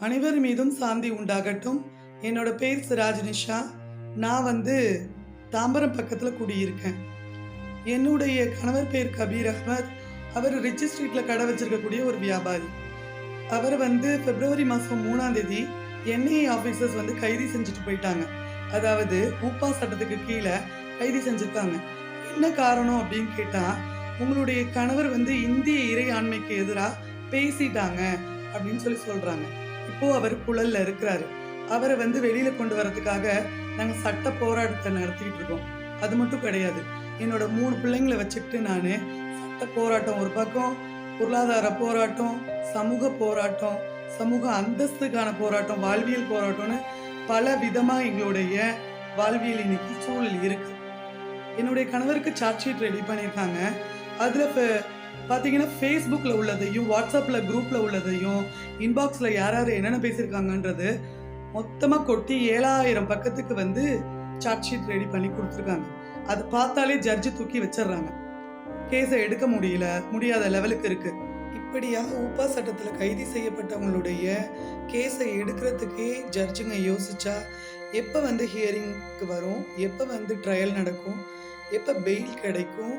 அனைவர் மீதும் சாந்தி உண்டாகட்டும். என்னோட பேர் சிராஜ் நிஷா. நான் வந்து தாம்பரம் பக்கத்தில் குடியிருக்கேன். என்னுடைய கணவர் பேர் கபீர் அகமத் அவர் ரிச்சி ஸ்ட்ரீட்டில் கடை வச்சிருக்கக்கூடிய ஒரு வியாபாரி. அவர் வந்து பிப்ரவரி மாதம் மூணாம் தேதி என்ஐஏ ஆஃபீஸர்ஸ் வந்து கைது செஞ்சுட்டு போயிட்டாங்க. அதாவது ஊப்பா சட்டத்துக்கு கீழே கைது செஞ்சுருக்காங்க. என்ன காரணம் அப்படின்னு கேட்டால் உங்களுடைய கணவர் வந்து இந்திய இறை ஆண்மைக்கு எதிராக பேசிட்டாங்க அப்படின்னு சொல்லி சொல்கிறாங்க இப்போ அவர் குழல்ல இருக்கிறாரு. அவரை வந்து வெளியில கொண்டு வரதுக்காக நாங்க சட்ட போராட்டத்தை நடத்திக்கிட்டு இருக்கோம். அது மட்டும் கிடையாது. என்னோட மூணு பிள்ளைங்களை வச்சுக்கிட்டு நான் சட்ட போராட்டம் ஒரு பக்கம் பொருளாதார போராட்டம் சமூக போராட்டம் சமூக அந்தஸ்துக்கான போராட்டம் வாழ்வியல் போராட்டம்னு பல விதமாக எங்களுடைய வாழ்வியல் இன்னைக்கு சூழல் இருக்கு. என்னுடைய கணவருக்கு சார்ஜ் ஷீட் ரெடி பண்ணியிருக்காங்க. அதில் இப்போ பார்த்தீங்கன்னா ஃபேஸ்புக்கில் உள்ளதையும் வாட்ஸ்அப்பில் குரூப்பில் உள்ளதையும் இன்பாக்ஸில் யார் யார் என்னென்ன பேசியிருக்காங்கன்றது மொத்தமாக கொட்டி ஏழாயிரம் பக்கத்துக்கு வந்து சார்ஜ் ஷீட் ரெடி பண்ணி கொடுத்துருக்காங்க. அது பார்த்தாலே ஜட்ஜு தூக்கி வச்சிடுறாங்க. கேஸை எடுக்க முடியல முடியாத லெவலுக்கு இருக்குது இப்படியாக ஊப்பா சட்டத்தில் கைது செய்யப்பட்டவங்களுடைய கேஸை எடுக்கிறதுக்கே ஜட்ஜுங்க யோசிச்சா எப்போ வந்து ஹியரிங்க்கு வரும் எப்போ வந்து ட்ரையல் நடக்கும் எப்போ பெயில் கிடைக்கும்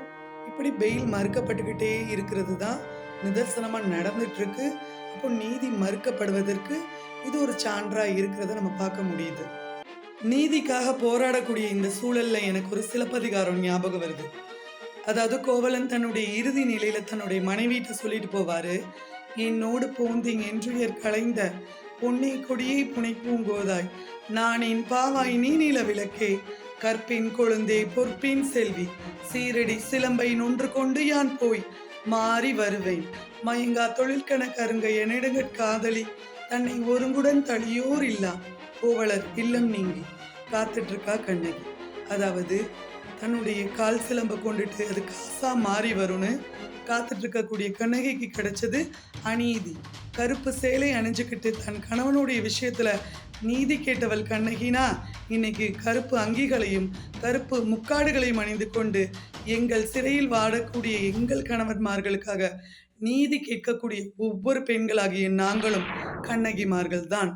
இப்படி பெயில் மறுக்கப்பட்டுக்கிட்டே இருக்கிறது தான் நிதர்சனமாக நடந்துட்டு இருக்கு அப்போ நீதி மறுக்கப்படுவதற்கு இது ஒரு சான்றாக இருக்கிறத நம்ம பார்க்க முடியுது. நீதிக்காக போராடக்கூடிய இந்த சூழல்ல எனக்கு ஒரு சிலப்பதிகாரம் ஞாபகம் வருது. அதாவது கோவலன் தன்னுடைய இறுதி நிலையில தன்னுடைய மனைவிட்ட சொல்லிட்டு போவாரு. என்னோடு போந்தீங்க என்றுயர் களைந்த பொன்னை கொடியை புனைப்பூங்கோதாய். நான் என் பாவாய் நீ நில விளக்கே கற்பின் கொழுந்தே பொற்பின் செல்வி. சீரடி சிலம்பை நொன்று கொண்டு யான் போய்? மாறி வருவேன். மயங்கா தொழிற்கண கருங்க என்னிடங்கட் காதலி. தன்னை ஒருங்குடன் தளியோர் இல்லா. கோவலர் இல்லம் நீங்கி. காத்துட்டு இருக்கா கண்ணகி. அதாவது தன்னுடைய கால் சிலம்பை கொண்டுட்டு அது காசா மாறி வரும்னு காத்துட்டு இருக்கக்கூடிய கண்ணகிக்கு கிடைச்சது அநீதி. கருப்பு சேலை அணிஞ்சுக்கிட்டு தன் கணவனுடைய விஷயத்துல நீதி கேட்டவள் கண்ணகினா இன்னைக்கு கருப்பு அங்கிகளையும் கருப்பு முக்காடுகளையும் அணிந்து கொண்டு எங்கள் சிறையில் வாடக்கூடிய எங்கள் கணவன்மார்களுக்காக நீதி கேட்கக்கூடிய ஒவ்வொரு பெண்களாகிய நாங்களும் கண்ணகிமார்கள் தான்